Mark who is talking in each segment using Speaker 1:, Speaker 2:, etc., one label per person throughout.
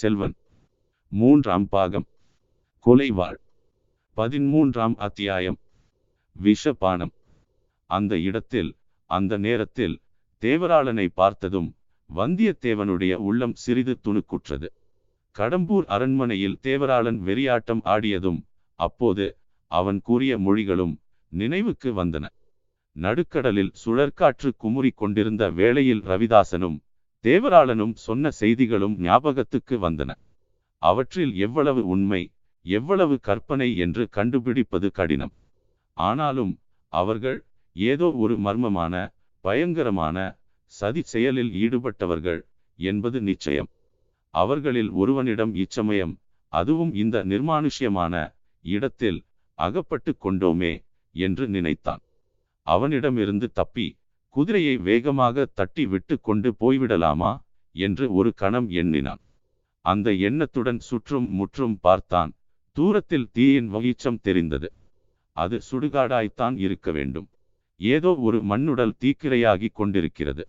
Speaker 1: செல்வன். மூன்றாம் பாகம். கொலைவாள். பதிமூன்றாம் அத்தியாயம். விஷபானம். அந்த இடத்தில் அந்த நேரத்தில் தேவராளனை பார்த்ததும் வந்தியத்தேவனுடைய உள்ளம் சிறிது துணுக்குற்றது. கடம்பூர் அரண்மனையில் தேவராளன் வெறியாட்டம் ஆடியதும் அப்போது அவன் கூறிய மொழிகளும் நினைவுக்கு வந்தன. நடுக்கடலில் சுழற்காற்று குமுறி கொண்டிருந்த வேளையில் ரவிதாசனும் தேவராளனும் சொன்ன செய்திகளும் ஞாபகத்துக்கு வந்தன. அவற்றில் எவ்வளவு உண்மை எவ்வளவு கற்பனை என்று கண்டுபிடிப்பது கடினம். ஆனாலும் அவர்கள் ஏதோ ஒரு மர்மமான பயங்கரமான சதி செயலில் ஈடுபட்டவர்கள் என்பது நிச்சயம். அவர்களில் ஒருவனிடம் இச்சமயம் அதுவும் இந்த நிர்மானுஷ்யமான இடத்தில் அகப்பட்டு கொண்டோமே என்று நினைத்தான். அவனிடமிருந்து தப்பி குதிரையை வேகமாக தட்டி விட்டு கொண்டு போய்விடலாமா? என்று ஒரு கணம் எண்ணினான். அந்த எண்ணத்துடன் சுற்றும் முற்றும் பார்த்தான். தூரத்தில் தீயின் வகிச்சம் தெரிந்தது. அது சுடுகாடாய்த்தான் இருக்க வேண்டும். ஏதோ ஒரு மண்ணுடல் தீக்கிரையாகி கொண்டிருக்கிறது.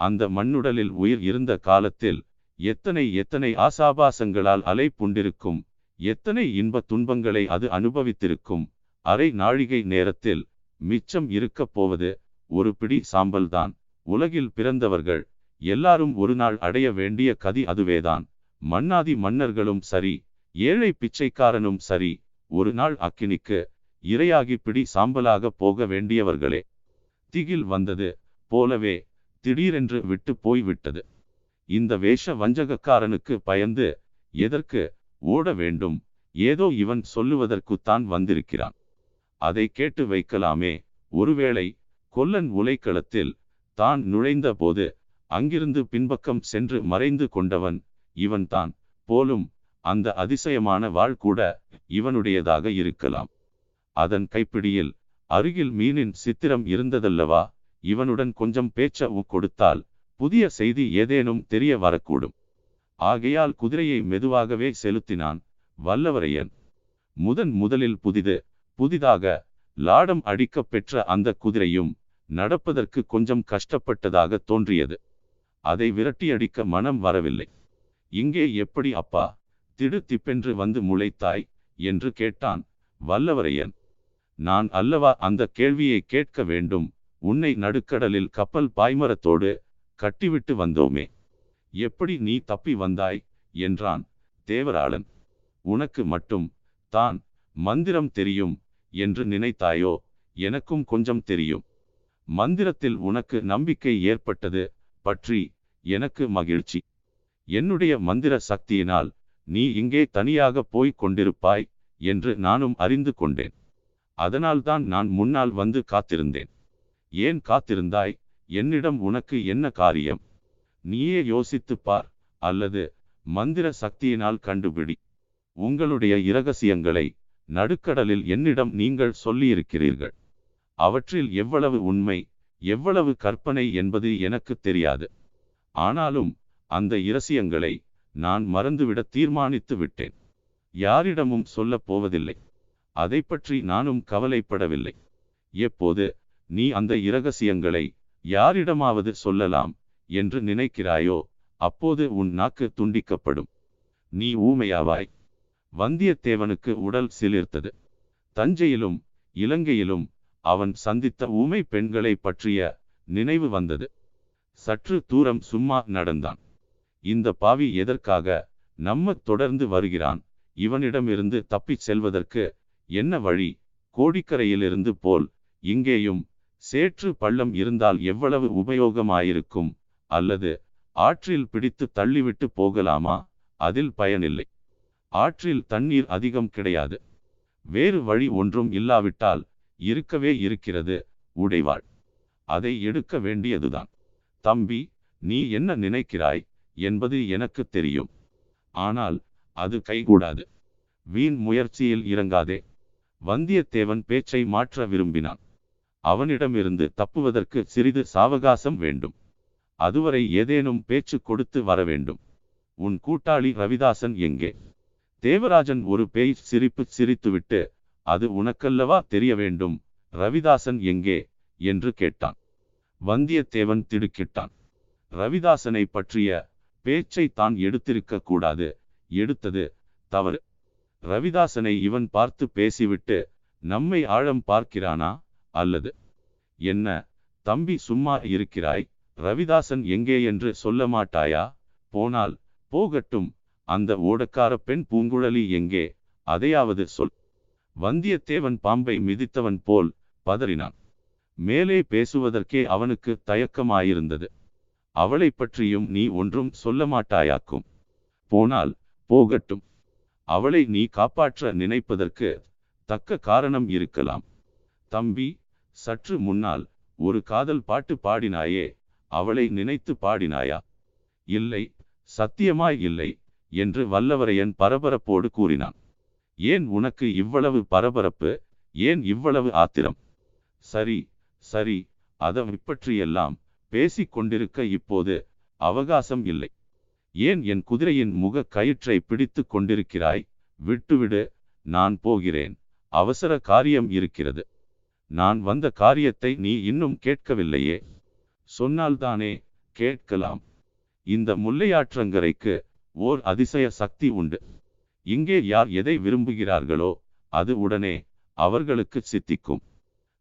Speaker 1: அந்த மண்ணுடலில் உயிர் இருந்த காலத்தில் எத்தனை எத்தனை ஆசாபாசங்களால் அலை புண்டிருக்கும் எத்தனை இன்ப துன்பங்களை அது அனுபவித்திருக்கும் அரை நாழிகை நேரத்தில் மிச்சம் இருக்கப் போவது ஒரு பிடி சாம்பல்தான். உலகில் பிறந்தவர்கள் எல்லாரும் ஒரு நாள் அடைய வேண்டிய கதி அதுவேதான். மன்னாதி மன்னர்களும் சரி ஏழை பிச்சைக்காரனும் சரி ஒரு நாள் அக்கினிக்கு இரையாகி பிடி சாம்பலாக போக வேண்டியவர்களே. திகில் வந்தது போலவே திடீரென்று விட்டு போய்விட்டது. இந்த வேஷ வஞ்சகக்காரனுக்கு பயந்து எதற்கு ஓட வேண்டும் ஏதோ இவன் சொல்லுவதற்குத்தான் வந்திருக்கிறான். அதை கேட்டு வைக்கலாமே ஒருவேளை கொல்லன் உலைக்களத்தில் தான் நுழைந்த போது அங்கிருந்து பின்பக்கம் சென்று மறைந்து கொண்டவன் இவன்தான். போலும் அந்த அதிசயமான வாழ் கூட இவனுடையதாக இருக்கலாம். அதன் கைப்பிடியில் அருகில் மீனின் சித்திரம் இருந்ததல்லவா? இவனுடன் கொஞ்சம் பேச்ச கொடுத்தால் புதிய செய்தி ஏதேனும் தெரிய வரக்கூடும். ஆகையால் குதிரையை மெதுவாகவே செலுத்தினான் வல்லவரையன். முதன் முதலில் புதிது புதிதாக லாடம் அடிக்கப் பெற்ற அந்த குதிரையும் நடப்பதற்கு கொஞ்சம் கஷ்டப்பட்டதாக தோன்றியது. அதை விரட்டியடிக்க மனம் வரவில்லை. இங்கே எப்படி அப்பா? திடுத்திப்பென்று வந்து முளைத்தாய் என்று கேட்டான் வல்லவரையன். நான் அல்லவா அந்த கேள்வியை கேட்க வேண்டும்? உன்னை நடுக்கடலில் கப்பல் பாய்மரத்தோடு கட்டிவிட்டு வந்தோமே. எப்படி நீ தப்பி வந்தாய்? என்றான் தேவராளன். உனக்கு மட்டும் தான் மந்திரம் தெரியும் என்று நினைத்தாயோ? எனக்கும் கொஞ்சம் தெரியும். மந்திரத்தில் உனக்கு நம்பிக்கை ஏற்பட்டது பற்றி எனக்கு மகிழ்ச்சி. என்னுடைய மந்திர சக்தியினால் நீ இங்கே தனியாக போய்க் கொண்டிருப்பாய் என்று நானும் அறிந்து கொண்டேன். அதனால்தான் நான் முன்னால் வந்து காத்திருந்தேன். ஏன் காத்திருந்தாய்? என்னிடம் உனக்கு என்ன காரியம்? நீயே யோசித்துப் பார் அல்லது மந்திர சக்தியினால் கண்டுபிடி. உங்களுடைய இரகசியங்களை நடுக்கடலில் என்னிடம் நீங்கள் சொல்லியிருக்கிறீர்கள். அவற்றில் எவ்வளவு உண்மை எவ்வளவு கற்பனை என்பது எனக்கு தெரியாது. ஆனாலும் அந்த இரசியங்களை நான் மறந்துவிட தீர்மானித்து விட்டேன். யாரிடமும் சொல்லப் போவதில்லை. அதை பற்றி நானும் கவலைப்படவில்லை. எப்போது நீ அந்த இரகசியங்களை யாரிடமாவது சொல்லலாம் என்று நினைக்கிறாயோ அப்போது உன் நாக்கு துண்டிக்கப்படும். நீ ஊமையாவாய். வந்தியத்தேவனுக்கு உடல் சிலிர்த்தது. தஞ்சையிலும் இலங்கையிலும் அவன் சந்தித்த ஊமை பெண்களை பற்றிய நினைவு வந்தது. சற்று தூரம் சும்மா நடந்தான். இந்த பாவி எதற்காக நம்ம தொடர்ந்து வருகிறான்? இவனிடமிருந்து தப்பிச் செல்வதற்கு என்ன வழி? கோடிக்கரையிலிருந்து போல் இங்கேயும் சேற்று பள்ளம் இருந்தால் எவ்வளவு உபயோகமாயிருக்கும்? அல்லது ஆற்றில் பிடித்து தள்ளிவிட்டு போகலாமா? அதில் பயனில்லை. ஆற்றில் தண்ணீர் அதிகம் கிடையாது. வேறு வழி ஒன்றும் இல்லாவிட்டால் இருக்கவே இருக்கிறது உடைவாள். அதை எடுக்க வேண்டியதுதான். தம்பி நீ என்ன நினைக்கிறாய் என்பது எனக்கு தெரியும். ஆனால் அது கைகூடாது. வீண் முயற்சியில் இறங்காதே. வந்தியத்தேவன் பேச்சை மாற்ற விரும்பினான். அவனிடமிருந்து தப்புவதற்கு சிறிது சாவகாசம் வேண்டும். அதுவரை ஏதேனும் பேச்சு கொடுத்து வர வேண்டும். உன் கூட்டாளி ரவிதாசன் எங்கே? தேவராஜன் ஒரு பேய் சிரிப்பு சிரித்துவிட்டு அது உனக்கல்லவா தெரிய வேண்டும்? ரவிதாசன் எங்கே? என்று கேட்டான். வந்தியத்தேவன் திடுக்கிட்டான். ரவிதாசனை பற்றிய பேச்சை தான் எடுத்திருக்க கூடாது. எடுத்தது தவறு. ரவிதாசனை இவன் பார்த்து பேசிவிட்டு நம்மை ஆழம் பார்க்கிறானா? அல்லது என்ன தம்பி சும்மா இருக்கிறாய்? ரவிதாசன் எங்கே என்று சொல்ல மாட்டாயா? போனால் போகட்டும். அந்த ஓடக்கார பெண் பூங்குழலி எங்கே? அதையாவது சொல். வந்தியத்தேவன் பாம்பை மிதித்தவன் போல் பதறினான். மேலே பேசுவதற்கே அவனுக்கு தயக்கமாயிருந்தது. அவளை பற்றியும் நீ ஒன்றும் சொல்ல மாட்டாயாக்கும். போனால் போகட்டும். அவளை நீ காப்பாற்ற நினைப்பதற்கு தக்க காரணம் இருக்கலாம். தம்பி சற்று முன்னால் ஒரு காதல் பாட்டு பாடினாயே அவளை நினைத்து பாடினாயா? இல்லை சத்தியமாய் இல்லை என்று வல்லவரையன் பரபரப்போடு கூறினான். ஏன் உனக்கு இவ்வளவு பரபரப்பு? ஏன் இவ்வளவு ஆத்திரம்? சரி சரி அதை பற்றியெல்லாம் பேசிக் கொண்டிருக்க இப்போது அவகாசம் இல்லை. ஏன் என் குதிரையின் முக கயிற்றை பிடித்து கொண்டிருக்கிறாய்? விட்டுவிடு நான் போகிறேன். அவசர காரியம் இருக்கிறது. நான் வந்த காரியத்தை நீ இன்னும் கேட்கவில்லையே. சொன்னால்தானே கேட்கலாம். இந்த முல்லையாற்றங்கரைக்கு ஓர் அதிசய சக்தி உண்டு. இங்கே யார் எதை விரும்புகிறார்களோ அது உடனே அவர்களுக்கு சித்திக்கும்.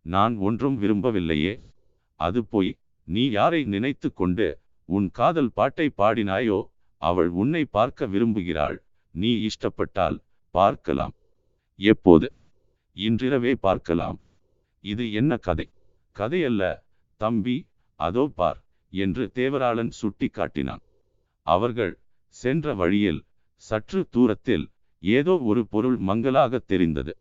Speaker 1: நான் ஒன்றும் விரும்பவில்லையே. அது போய் நீ யாரை நினைத்து கொண்டு உன் காதல் பாட்டை பாடினாயோ அவள் உன்னை பார்க்க விரும்புகிறாள். நீ இஷ்டப்பட்டால் பார்க்கலாம். எப்போது? இன்றிரவே பார்க்கலாம். இது என்ன கதை? கதையல்ல தம்பி அதோ பார் என்று தேவராளன் சுட்டி காட்டினான் அவர்கள் சென்ற வழியில் சற்று தூரத்தில் ஏதோ ஒரு பொருள் மங்கலாக தெரிந்தது.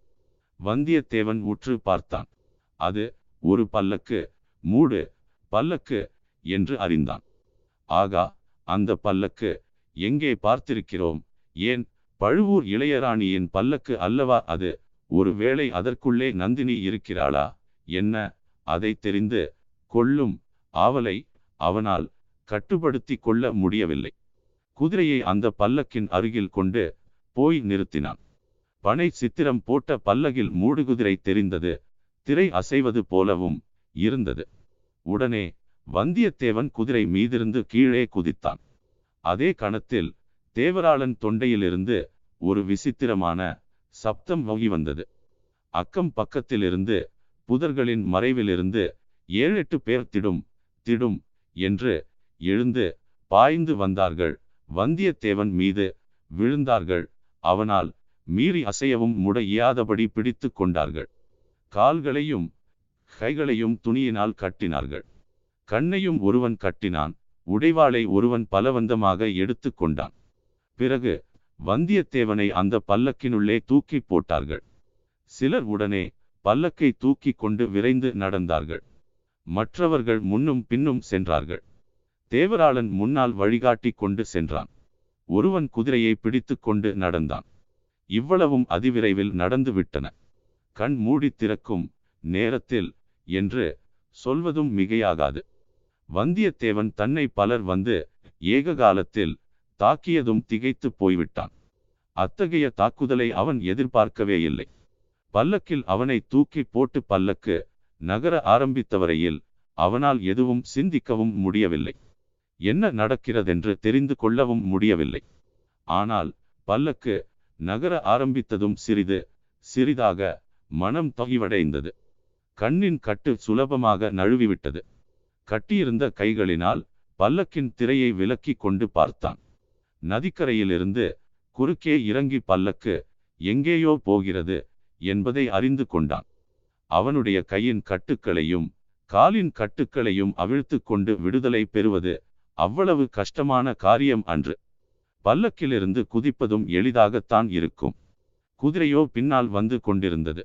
Speaker 1: வந்தியத்தேவன் உற்று பார்த்தான். அது ஒரு பல்லக்கு மூடு பல்லக்கு என்று அறிந்தான். ஆகா அந்த பல்லக்கு எங்கே பார்த்திருக்கிறோம்? ஏன் பழுவூர் இளையராணியின் பல்லக்கு அல்லவா அது? ஒருவேளை அதற்குள்ளே நந்தினி இருக்கிறாளா? என்ன? அதை தெரிந்து கொள்ளும் ஆவலை அவனால் கட்டுப்படுத்தி கொள்ள முடியவில்லை. குதிரையை அந்த பல்லக்கின் அருகில் கொண்டு போய் நிறுத்தினான். பனை சித்திரம் போட்ட பல்லகில் மூடுகுதிரை தெரிந்தது. திரை அசைவது போலவும் இருந்தது. உடனே வந்தியத்தேவன் குதிரை மீதிருந்து கீழே குதித்தான். அதே கணத்தில் தேவராளன் தொண்டையிலிருந்து ஒரு விசித்திரமான சப்தம் வகி வந்தது. அக்கம் பக்கத்திலிருந்து புதர்களின் மறைவிலிருந்து ஏழெட்டு பேர் திடும் திடும் என்று எழுந்து பாய்ந்து வந்தார்கள். வந்தியத்தேவன் மீது விழுந்தார்கள். அவனால் மீறி அசையவும் முட இயாதபடி பிடித்து கொண்டார்கள். கால்களையும் கைகளையும் துணியினால் கட்டினார்கள். கண்ணையும் ஒருவன் கட்டினான். உடைவாளை ஒருவன் பலவந்தமாக எடுத்து கொண்டான். பிறகு வந்தியத்தேவனை அந்த பல்லக்கினுள்ளே தூக்கி போட்டார்கள். சிலர் உடனே பல்லக்கை தூக்கி கொண்டு விரைந்து நடந்தார்கள். மற்றவர்கள் முன்னும் பின்னும் சென்றார்கள். தேவராளன் முன்னால் வழிகாட்டி கொண்டு சென்றான். ஒருவன் குதிரையை பிடித்து கொண்டு நடந்தான். இவ்வளவும் அதிவிரைவில் நடந்து விட்டன கண் மூடி திறக்கும் நேரத்தில் என்று சொல்வதும் மிகையாகாது. வந்தியத்தேவன் தன்னை பலர் வந்து ஏக காலத்தில் தாக்கியதும் திகைத்து போய்விட்டான். அத்தகைய தாக்குதலை அவன் எதிர்பார்க்கவே இல்லை. பல்லக்கில் அவனை தூக்கி போட்டு பல்லக்கு நகர ஆரம்பித்தவரையில் அவனால் எதுவும் சிந்திக்கவும் முடியவில்லை. என்ன நடக்கிறதென்று தெரிந்து கொள்ளவும் முடியவில்லை. ஆனால் பல்லக்கு நகர ஆரம்பித்ததும் சிறிது சிறிதாக மனம் தொகிவடைந்தது. கண்ணின் கட்டு சுலபமாக நழுவிவிட்டது. கட்டியிருந்த கைகளினால் பல்லக்கின் திரையை விலக்கி கொண்டு பார்த்தான். நதிக்கரையிலிருந்து குறுக்கே இறங்கி பல்லக்கு எங்கேயோ போகிறது என்பதை அறிந்து கொண்டான். அவனுடைய கையின் கட்டுக்களையும் காலின் கட்டுக்களையும் அவிழ்த்து கொண்டு விடுதலை பெறுவது அவ்வளவு கஷ்டமான காரியம் அன்று. பல்லக்கிலிருந்து குதிப்பதும் எளிதாகத்தான் இருக்கும். குதிரையோ பின்னால் வந்து கொண்டிருந்தது.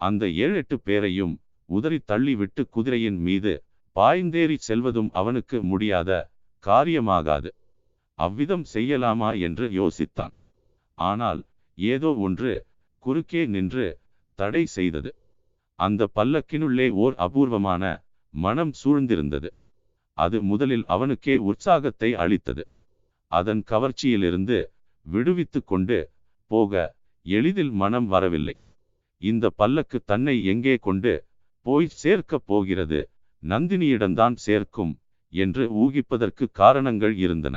Speaker 1: அந்த ஏழெட்டு பேரையும் உதறி தள்ளிவிட்டு குதிரையின் மீது பாய்ந்தேறி செல்வதும் அவனுக்கு முடியாத காரியமாகாது. அவ்விதம் செய்யலாமா என்று யோசித்தான். ஆனால் ஏதோ ஒன்று குறுக்கே நின்று தடை செய்தது. அந்த பல்லக்கினுள்ளே ஓர் அபூர்வமான மனம் சூழ்ந்திருந்தது. அது முதலில் அவனுக்கே உற்சாகத்தை அளித்தது. அதன் கவர்ச்சியிலிருந்து விடுவித்து கொண்டு போக எளிதில் மனம் வரவில்லை. இந்த பல்லக்கு தன்னை எங்கே கொண்டு போய் சேர்க்கப் போகிறது? நந்தினியிடம்தான் சேர்க்கும் என்று ஊகிப்பதற்கு காரணங்கள் இருந்தன.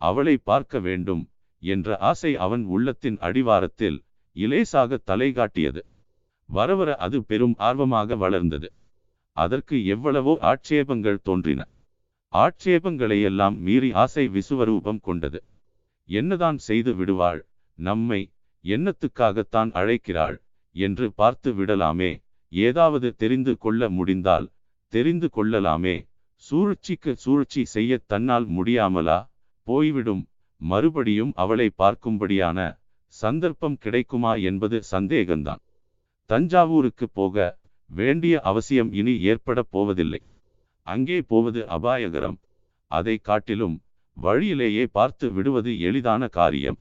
Speaker 1: அவளை பார்க்க வேண்டும் என்ற ஆசை அவன் உள்ளத்தின் அடிவாரத்தில் இலேசாக தலை காட்டியது வரவர அது பெரும் ஆர்வமாக வளர்ந்தது. அதற்கு எவ்வளவோ ஆட்சேபங்கள் தோன்றின. ஆட்சேபங்களையெல்லாம் மீறி ஆசை விசுவரூபம் கொண்டது. என்னதான் செய்து விடுவாள்? நம்மை என்னத்துக்காகத்தான் அழைக்கிறாள்? என்று பார்த்து விடலாமே. ஏதாவது தெரிந்து கொள்ள முடிந்தால் தெரிந்து கொள்ளலாமே. சூழ்ச்சிக்கு சூழ்ச்சி செய்ய தன்னால் முடியாமலா? போய்விடும். மறுபடியும் அவளை பார்க்கும்படியான சந்தர்ப்பம் கிடைக்குமா என்பது சந்தேகம்தான் தஞ்சாவூருக்கு போக வேண்டிய அவசியம் இனி ஏற்பட போவதில்லை. அங்கே போவது அபாயகரம். அதை காட்டிலும் வழியிலேயே பார்த்து விடுவது எளிதான காரியம்.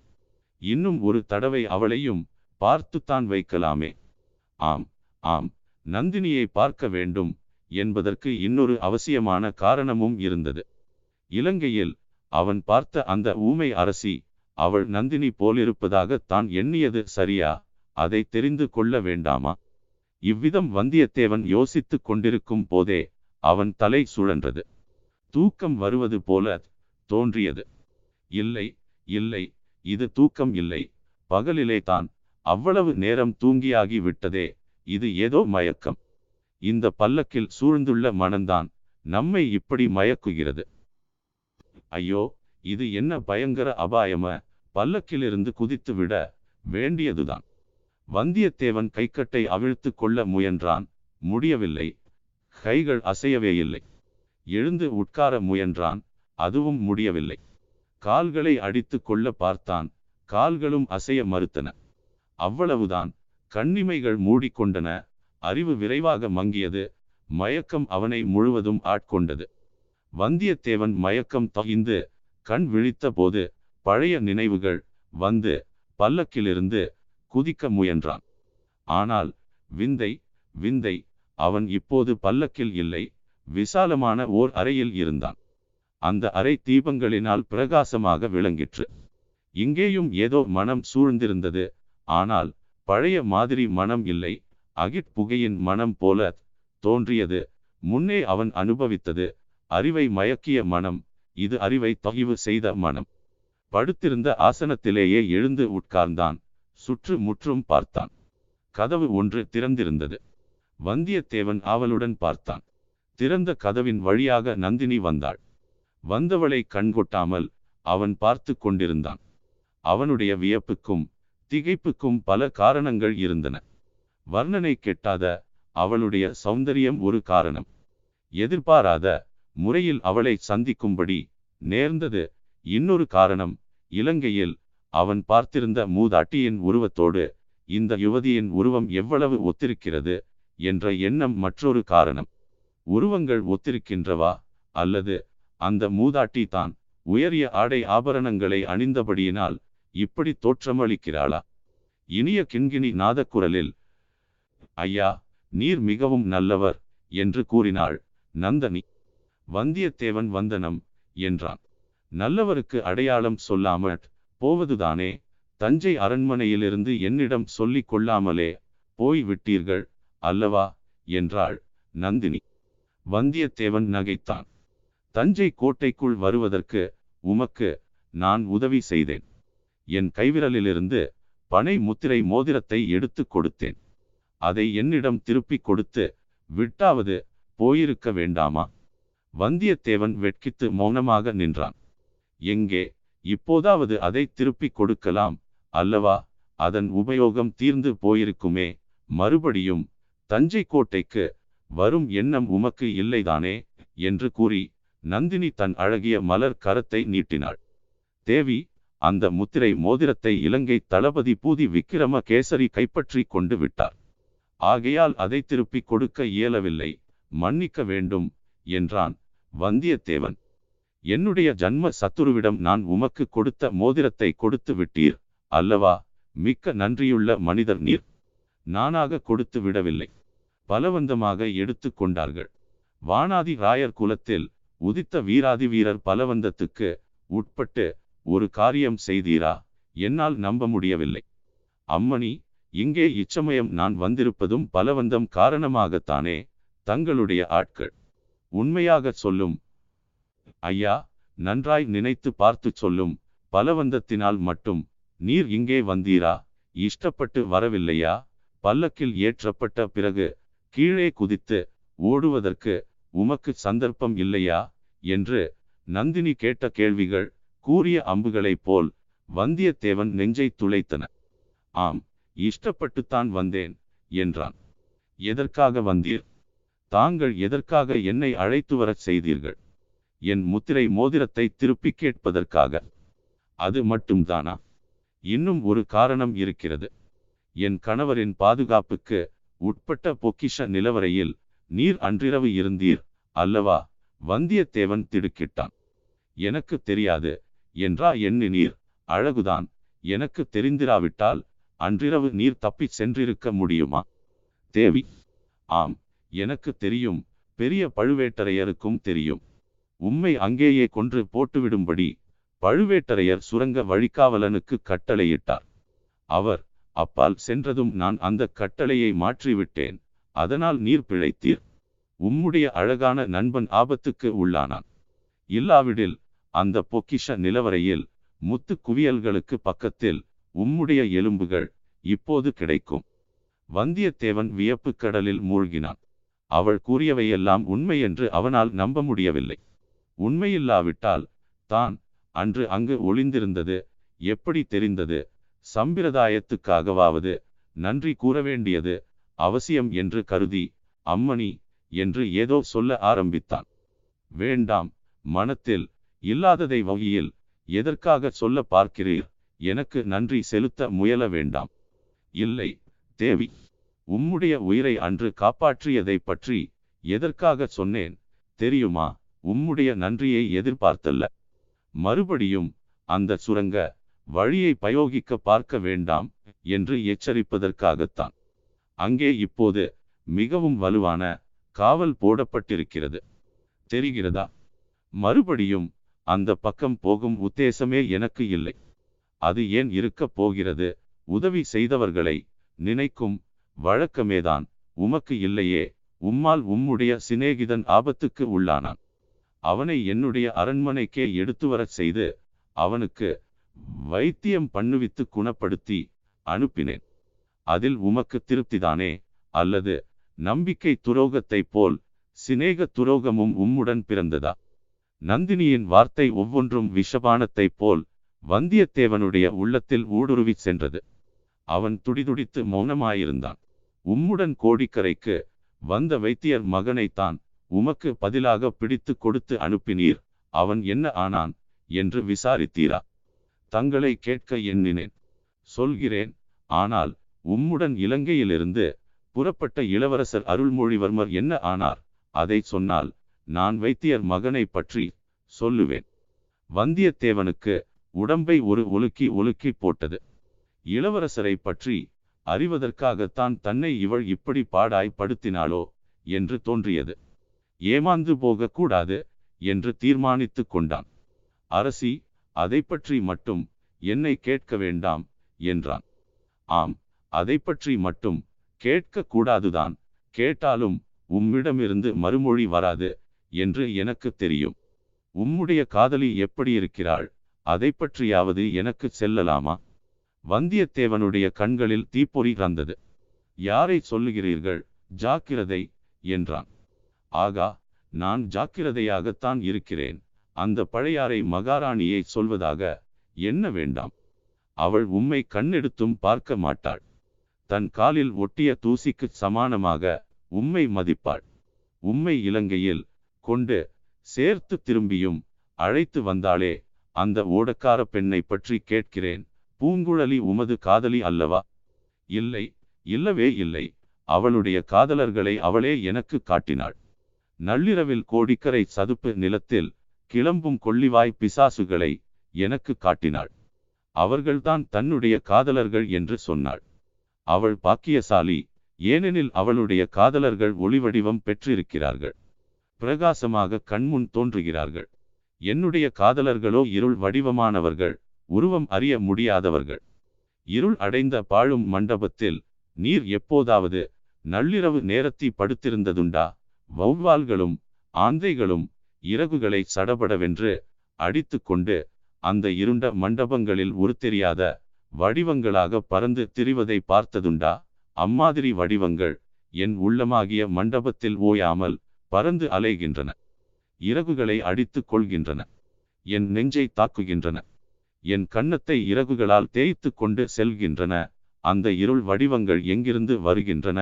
Speaker 1: இன்னும் ஒரு தடவை அவளையும் பார்த்துத்தான் வைக்கலாமே. ஆம் ஆம் நந்தினியை பார்க்க வேண்டும் என்பதற்கு இன்னொரு அவசியமான காரணமும் இருந்தது. இலங்கையில் அவன் பார்த்த அந்த ஊமை அரசி அவள் நந்தினி போலிருப்பதாக தான் எண்ணியது சரியா? அதை தெரிந்து கொள்ள வேண்டாமா? இவ்விதம் வந்தியத்தேவன் யோசித்துக் கொண்டிருக்கும் போதே அவன் தலை சுழன்றது. தூக்கம் வருவது போல தோன்றியது. இல்லை இல்லை இது தூக்கம் இல்லை. பகலிலே தான் அவ்வளவு நேரம் தூங்கியாகி விட்டதே இது ஏதோ மயக்கம். இந்த பல்லக்கில் சூழ்ந்துள்ள மனம்தான் நம்மை இப்படி மயக்குகிறது. ஐயோ இது என்ன பயங்கர அபாயம? பல்லக்கிலிருந்து குதித்து விட வேண்டியதுதான். வந்தியத்தேவன் கைக்கட்டை அவிழ்த்து கொள்ள முயன்றான். முடியவில்லை கைகள் அசையவே இல்லை எழுந்து உட்கார முயன்றான் அதுவும் முடியவில்லை. கால்களை அடித்து கொள்ள பார்த்தான் கால்களும் அசைய மறுத்தன. அவ்வளவுதான் கண்ணிமைகள் மூடிக்கொண்டன அறிவு விரைவாக மங்கியது மயக்கம் அவனை முழுவதும் ஆட்கொண்டது. வந்தியத்தேவன் மயக்கம் தகிந்து கண் விழித்த போது பழைய நினைவுகள் வந்து பல்லக்கிலிருந்து குதிக்க முயன்றான். ஆனால் விந்தை விந்தை அவன் இப்போது பல்லக்கில் இல்லை விசாலமான ஓர் அறையில் இருந்தான். அந்த அறை தீபங்களினால் பிரகாசமாக விளங்கிற்று. இங்கேயும் ஏதோ மனம் சூழ்ந்திருந்தது ஆனால் பழைய மாதிரி மனம் இல்லை அகிட் புகையின் மனம் போல தோன்றியது. முன்னே அவன் அனுபவித்தது அறிவை மயக்கிய மனம் இது அறிவை தொகைவு செய்த மனம். படுத்திருந்த ஆசனத்திலேயே எழுந்து உட்கார்ந்தான் சுற்று முற்றும் பார்த்தான். கதவு ஒன்று திறந்திருந்தது. வந்தியத்தேவன் ஆவலுடன் பார்த்தான். திறந்த கதவின் வழியாக நந்தினி வந்தாள். வந்தவளை கண்கொட்டாமல் அவன் பார்த்து கொண்டிருந்தான். அவனுடைய வியப்புக்கும் திகைப்புக்கும் பல காரணங்கள் இருந்தன. வர்ணனை கெட்டாத அவளுடைய சௌந்தரியம் ஒரு காரணம். எதிர்பாராத முறையில் அவளை சந்திக்கும்படி நேர்ந்தது இன்னொரு காரணம். இலங்கையில் அவன் பார்த்திருந்த மூதாட்டியின் உருவத்தோடு இந்த யுவதியின் உருவம் எவ்வளவு ஒத்திருக்கிறது என்ற எண்ணம் மற்றொரு காரணம். உருவங்கள் ஒத்திருக்கின்றவா? அல்லது அந்த மூதாட்டி தான் உயரிய ஆடை ஆபரணங்களை அணிந்தபடியினால் இப்படி தோற்றமளிக்கிறாளா? இனிய கிண்கிணி நாதக்குரலில் ஐயா நீர் மிகவும் நல்லவர் என்று கூறினாள் நந்தனி. வந்தியத்தேவன் வந்தனம் என்றான். நல்லவருக்கு அடையாளம் சொல்லாமல் போவதுதானே? தஞ்சை அரண்மனையிலிருந்து என்னிடம் சொல்லிக் கொள்ளாமலே போய் விட்டீர்கள் அல்லவா? என்றாள் நந்தினி. வந்தியத்தேவன் நகைத்தான். தஞ்சை கோட்டைக்குள் வருவதற்கு உமக்கு நான் உதவி செய்தேன். என் கைவிரலிலிருந்து பனை முத்திரை மோதிரத்தை எடுத்து கொடுத்தேன். அதை என்னிடம் திருப்பிக் கொடுத்து விட்டாவது போயிருக்க வேண்டாமா? வந்தியத்தேவன் வெட்கித்து மௌனமாக நின்றான். எங்கே? இப்போதாவது அதை திருப்பிக் கொடுக்கலாம் அல்லவா? அதன் உபயோகம் தீர்ந்து போயிருக்குமே. மறுபடியும் தஞ்சை கோட்டைக்கு வரும் எண்ணம் உமக்கு இல்லைதானே? என்று கூறி நந்தினி தன் அழகிய மலர் கரத்தை நீட்டினாள். தேவி அந்த முத்திரை மோதிரத்தை இலங்கை தளபதி பூதி விக்கிரம கேசரி கைப்பற்றி கொண்டு விட்டார். ஆகையால் அதை திருப்பிக் கொடுக்க இயலவில்லை மன்னிக்க வேண்டும் என்றான் வந்தியத்தேவன். என்னுடைய ஜன்ம சத்துருவிடம் நான் உமக்கு கொடுத்த மோதிரத்தை கொடுத்து விட்டீர் அல்லவா? மிக்க நன்றியுள்ள மனிதர் நீர். நானாக கொடுத்து விடவில்லை. பலவந்தமாக எடுத்து கொண்டார்கள். வானாதி ராயர் குலத்தில் உதித்த வீராதி வீரர் பலவந்தத்துக்கு உட்பட்டு ஒரு காரியம் செய்தீரா? என்னால் நம்ப முடியவில்லை. அம்மணி இங்கே இச்சமயம் நான் வந்திருப்பதும் பலவந்தம் காரணமாகத்தானே தங்களுடைய ஆட்கள். உண்மையாக சொல்லும். ஐயா நன்றாய் நினைத்து பார்த்து சொல்லும். பலவந்தத்தினால் மட்டும் நீர் இங்கே வந்தீரா? இஷ்டப்பட்டு வரவில்லையா? பல்லக்கில் ஏற்றப்பட்ட பிறகு கீழே குதித்து ஓடுவதற்கு உமக்கு சந்தர்ப்பம் இல்லையா? என்று நந்தினி கேட்ட கேள்விகள் கூறிய அம்புகளைப் போல் வந்தியத்தேவன் நெஞ்சை துளைத்தன. ஆம் இஷ்டப்பட்டுத்தான் வந்தேன் என்றான். எதற்காக வந்தீர்? தாங்கள் எதற்காக என்னை அழைத்து வரச் செய்தீர்கள்? என் முத்திரை மோதிரத்தை திருப்பி கேட்பதற்காக. அது மட்டும்தானா? இன்னும் ஒரு காரணம் இருக்கிறது. என் கணவரின் பாதுகாப்புக்கு உட்பட்ட பொக்கிஷ நிலவரையில் நீர் அன்றிரவு இருந்தீர் அல்லவா? வந்தியத்தேவன் திடுக்கிட்டான். எனக்கு தெரியாது என்றா எண்ணினீர். அழகுதான். எனக்கு தெரிந்திராவிட்டால் அன்றிரவு நீர் தப்பிச் சென்றிருக்க முடியுமா? தேவி. ஆம் எனக்கு தெரியும். பெரிய பழுவேட்டரையருக்கும் தெரியும். உம்மை அங்கேயே கொன்று போட்டுவிடும்படி பழுவேட்டரையர் சுரங்க வழிகாவலனுக்கு கட்டளையிட்டார். அவர் அப்பால் சென்றதும் நான் அந்த கட்டளையை மாற்றிவிட்டேன். அதனால் நீர் பிழைத்தீர். உம்முடைய அழகான நண்பன் ஆபத்துக்கு உள்ளானான். இல்லாவிடில் அந்த பொக்கிஷ நிலவரையில் முத்து குவியல்களுக்கு பக்கத்தில் உம்முடைய எலும்புகள் இப்போது கிடைக்கும். வந்தியத்தேவன் வியப்பு கடலில் மூழ்கினான். அவள் கூறியவையெல்லாம் உண்மை என்று அவனால் நம்ப முடியவில்லை. உண்மையில்லாவிட்டால் தான் அன்று அங்கு ஒளிந்திருந்தது எப்படி தெரிந்தது சம்பிரதாயத்துக்காகவாவது நன்றி கூற வேண்டியது அவசியம் என்று கருதி அம்மணி என்று ஏதோ சொல்ல ஆரம்பித்தான். வேண்டாம் மனத்தில் இல்லாததை வகையில் எதற்காக சொல்ல பார்க்கிறீர்? எனக்கு நன்றி செலுத்த முயல வேண்டாம். இல்லை தேவி உம்முடைய உயிரை அன்று காப்பாற்றியதை பற்றி எதற்காக சொன்னேன்? தெரியுமா? உம்முடைய நன்றியை எதிர்பார்த்தல்ல. மறுபடியும் அந்த சுரங்க வழியை பயோகிக்க பார்க்க வேண்டாம் என்று எச்சரிப்பதற்காகத்தான். அங்கே இப்போது மிகவும் வலுவான காவல் போடப்பட்டிருக்கிறது. தெரிகிறதா? மறுபடியும் அந்த பக்கம் போகும் உத்தேசமே எனக்கு இல்லை. அது ஏன் இருக்கப் போகிறது? உதவி செய்தவர்களை நினைக்கும் வழக்கமேதான். உமக்கு இல்லையே. உம்மால் உம்முடைய சிநேகிதன் ஆபத்துக்கு உள்ளானான். அவனை என்னுடைய அரண்மனைக்கே எடுத்து வரச் செய்து அவனுக்கு வைத்தியம் பண்ணுவித்து குணப்படுத்தி அனுப்பினேன். அதில் உமக்கு திருப்திதானே? அல்லது நம்பிக்கை துரோகத்தைப் போல் சிநேக துரோகமும் உம்முடன் பிறந்ததா? நந்தினியின் வார்த்தை ஒவ்வொன்றும் விஷபானத்தைப் போல் வந்தியத்தேவனுடைய உள்ளத்தில் ஊடுருவிச் சென்றது. அவன் துடிதுடித்து மௌனமாயிருந்தான். உம்முடன் கோடிக்கரைக்கு வந்த வைத்தியர் மகனைத்தான் உமக்கு பதிலாக பிடித்து கொடுத்து அனுப்பினீர். அவன் என்ன ஆனான் என்று விசாரித்தீரா? தங்களை கேட்க எண்ணினேன். சொல்கிறேன் ஆனால் உம்முடன் இலங்கையிலிருந்து புறப்பட்ட இளவரசர் அருள்மொழிவர்மர் என்ன ஆனார்? அதை சொன்னால் நான் வைத்தியர் மகனை பற்றி சொல்லுவேன். வந்தியத்தேவனுக்கு உடம்பை ஒரு ஒலுக்கி ஒலுக்கி போட்டது. இளவரசரை பற்றி அறிவதற்காகத்தான் தன்னை இவள் இப்படி பாடாய் படுத்தினாளோ என்று தோன்றியது. ஏமாந்து போகக்கூடாது என்று தீர்மானித்து கொண்டான். அரசி அதை பற்றி மட்டும் என்னை கேட்க வேண்டாம் என்றான். ஆம் அதை பற்றி மட்டும் கேட்க கூடாதுதான். கேட்டாலும் உம்மிடமிருந்து மறுமொழி வராது என்று எனக்கு தெரியும். உம்முடைய காதலி எப்படி இருக்கிறாள்? அதை பற்றியாவது எனக்கு செல்லலாமா? வந்தியத்தேவனுடைய கண்களில் தீப்பொறி கந்தது யாரை சொல்லுகிறீர்கள்? ஜாக்கிரதை என்றான். ஆகா நான் ஜாக்கிரதையாகத்தான் இருக்கிறேன். அந்த பழையாறை மகாராணியை சொல்வதாக என்ன வேண்டாம். அவள் உம்மை கண்ணெடுத்தும் பார்க்க மாட்டாள். தன் காலில் ஒட்டிய தூசிக்கு சமானமாக உம்மை மதிப்பாள். உம்மை இலங்கையில் கொண்டு சேர்த்து திரும்பியும் அழைத்து வந்தாளே அந்த ஓடக்கார பெண்ணை பற்றி கேட்கிறேன். பூங்குழலி உமது காதலி அல்லவா? இல்லை இல்லவே இல்லை. அவளுடைய காதலர்களை அவளே எனக்கு காட்டினாள். நள்ளிரவில் கோடிக்கரை சதுப்பு நிலத்தில் கிளம்பும் கொள்ளிவாய் பிசாசுகளை எனக்கு காட்டினாள். அவர்கள்தான் தன்னுடைய காதலர்கள் என்று சொன்னாள். அவள் பாக்கியசாலி ஏனெனில் அவளுடைய காதலர்கள் ஒளிவடிவம் பெற்றிருக்கிறார்கள். பிரகாசமாக கண்முன் தோன்றுகிறார்கள். என்னுடைய காதலர்களோ இருள் வடிவமானவர்கள் உருவம் அறிய முடியாதவர்கள். இருள் அடைந்த பாழும் மண்டபத்தில் நீர் எப்போதாவது நள்ளிரவு நேரத்தி படுத்திருந்ததுண்டா? வௌவால்களும் ஆந்தைகளும் இறகுகளை சடபடவென்று அடித்து கொண்டு அந்த இருண்ட மண்டபங்களில் உருத்தெரியாத வடிவங்களாக பறந்து திரிவதை பார்த்ததுண்டா? அம்மாதிரி வடிவங்கள் என் உள்ளமாகிய மண்டபத்தில் ஓயாமல் பறந்து அலைகின்றன. இறகுகளை அடித்துக் கொள்கின்றன. என் நெஞ்சை தாக்குகின்றன. என் கன்னத்தை இறகுகளால் தேய்த்து கொண்டு செல்கின்றன. அந்த இருள் வடிவங்கள் எங்கிருந்து வருகின்றன?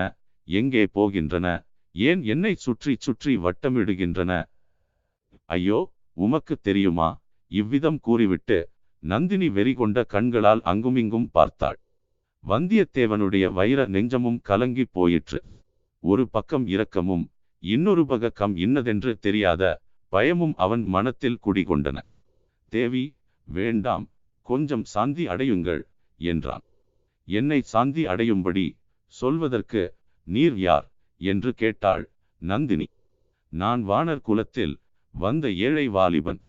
Speaker 1: எங்கே போகின்றன? ஏன் என்னை சுற்றி சுற்றி வட்டமிடுகின்றன? ஐயோ உமக்கு தெரியுமா? இவ்விதம் கூறிவிட்டு நந்தினி வெறிகொண்ட கண்களால் அங்குமிங்கும் பார்த்தாள். வந்தியத்தேவனுடைய வைர நெஞ்சமும் கலங்கி போயிற்று. ஒரு பக்கம் இரக்கமும் இன்னொரு பக்கம் இன்னதென்று தெரியாத பயமும் அவன் மனத்தில் குடிகொண்டன. தேவி வேண்டாம் கொஞ்சம் சாந்தி அடையுங்கள் என்றான். என்னை சாந்தி அடையும்படி சொல்வதற்கு நீர் யார்? என்று கேட்டாள் நந்தினி. நான் வானர் குலத்தில் வந்த ஏழை வாலிபன்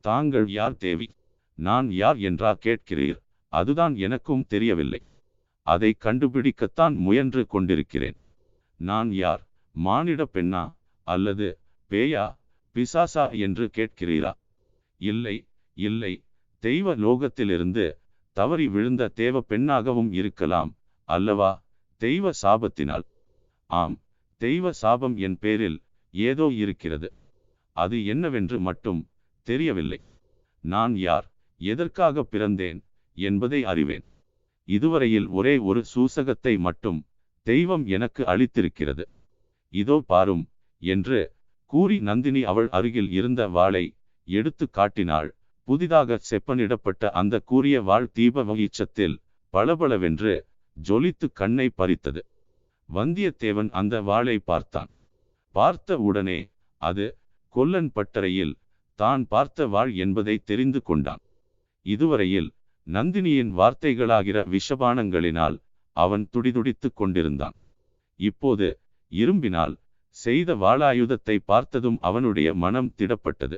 Speaker 1: தாங்கள் யார் தேவி? நான் யார் என்றா கேட்கிறீர்? அதுதான் எனக்கும் தெரியவில்லை. அதை கண்டுபிடிக்கத்தான் முயன்று கொண்டிருக்கிறேன். நான் யார்? மானிட பெண்ணா? அல்லது பேயா? பிசாசா? என்று கேட்கிறீரா? இல்லை இல்லை. தெய்வ லோகத்திலிருந்து தவறி விழுந்த தேவ பெண்ணாகவும் இருக்கலாம் அல்லவா? தெய்வ சாபத்தினால். ஆம். தெய்வ சாபம் என் பேரில் ஏதோ இருக்கிறது. அது என்னவென்று மட்டும் தெரியவில்லை. நான் யார் எதற்காக பிறந்தேன் என்பதை அறிவேன். இதுவரையில் ஒரே ஒரு சூசகத்தை மட்டும் தெய்வம் எனக்கு அளித்திருக்கிறது. இதோ பாரும் என்று கூறி நந்தினி அவள் அருகில் இருந்த வாளை எடுத்து காட்டினாள். புதிதாக செப்பனிடப்பட்ட அந்த கூறிய வாழ் தீப வகிச்சத்தில் பளபளவென்று ஜொலித்து கண்ணை பறித்தது. வந்தியத்தேவன் அந்த வாளை பார்த்தான். பார்த்த உடனே அது கொல்லன் பட்டறையில் தான் பார்த்த வாழ் என்பதை தெரிந்து கொண்டான். இதுவரையில் நந்தினியின் வார்த்தைகளாகிற விஷபானங்களினால் அவன் துடிதுடித்துக் கொண்டிருந்தான். இப்போது இரும்பினால் செய்த வாளாயுதத்தை பார்த்ததும் அவனுடைய மனம் திடப்பட்டது.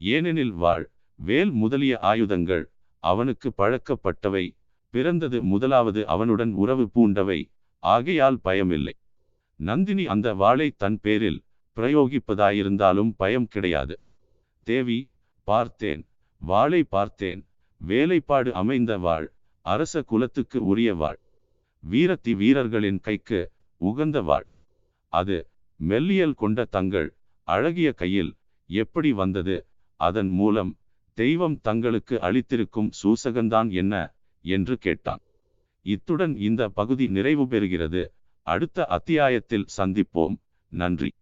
Speaker 1: ஏனெனில் வாழ் வேல் முதலிய ஆயுதங்கள் அவனுக்கு பழக்கப்பட்டவை பிறந்தது முதலாவது அவனுடன் உறவு பூண்டவை ஆகையால் பயமில்லை. நந்தினி அந்த வாளை தன் பேரில் பிரயோகிப்பதாயிருந்தாலும் பயம் கிடையாது. தேவி பார்த்தேன். வாளை பார்த்தேன். வேலைப்பாடு அமைந்த வாழ் அரச குலத்துக்கு உரிய வாழ் வீரத்தி வீரர்களின் கைக்கு உகந்த வாழ் அது மெல்லியல் கொண்ட தங்கள் அழகிய கையில் எப்படி வந்தது? அதன் மூலம் தெய்வம் தங்களுக்கு அளித்திருக்கும் சூசகந்தான் என்ன? என்று கேட்டான். இத்துடன் இந்த பகுதி நிறைவு பெறுகிறது. அடுத்த அத்தியாயத்தில் சந்திப்போம். நன்றி.